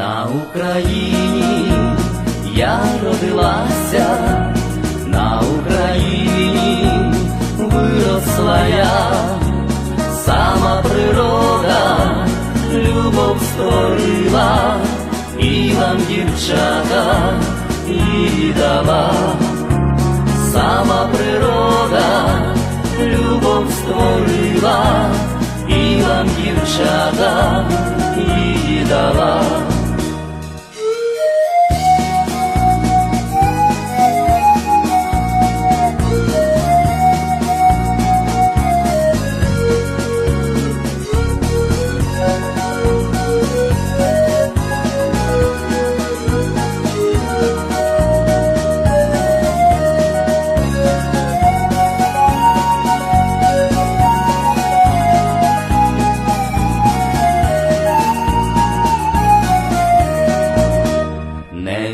На Україні. Я родилася, на Україні. Виросла я, сама природа любов створила, і вам, дівчата, її дала, сама природа любов створила, і вам, дівчата, її дала.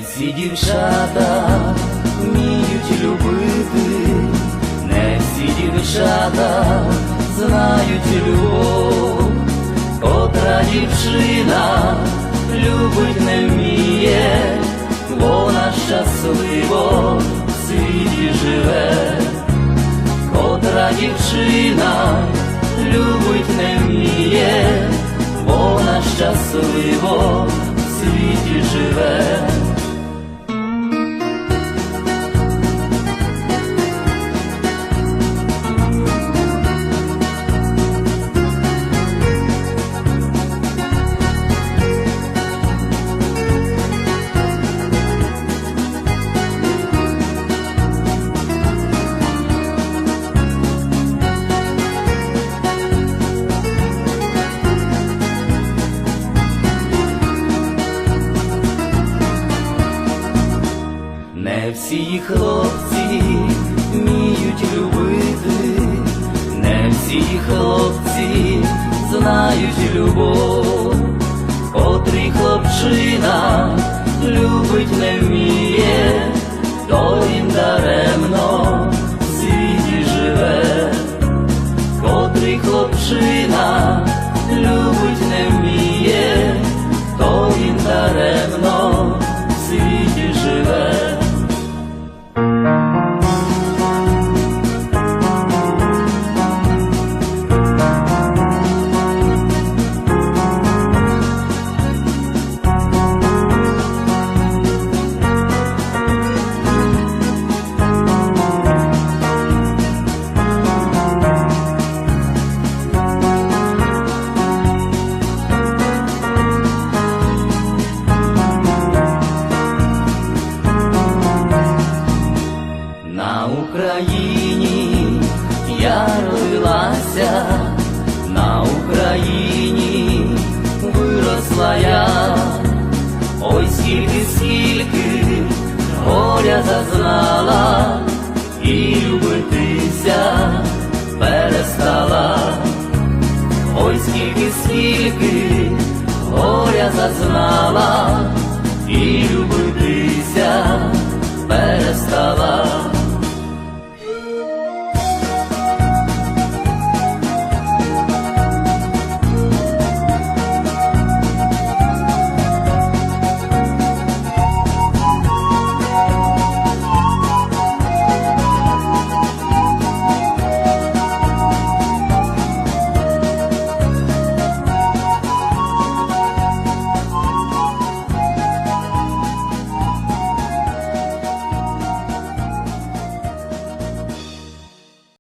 Всі дівчата вміють любити, не всі дівчата знають любов, котра дівчина любить не вміє, вона щасливо в світі живе, котра дівчина любить не вміє, вона щасливо світі живе. Не всі хлопці вміють любити, не всі хлопці знають любов, котрий хлопчина любить не вміє, то він даремно в світі живе, котрий хлопчина Україні. Я родилася, на Україні. Виросла я, ой скільки, скільки горя зазнала, і любитися перестала, ой скільки, скільки горя зазнала,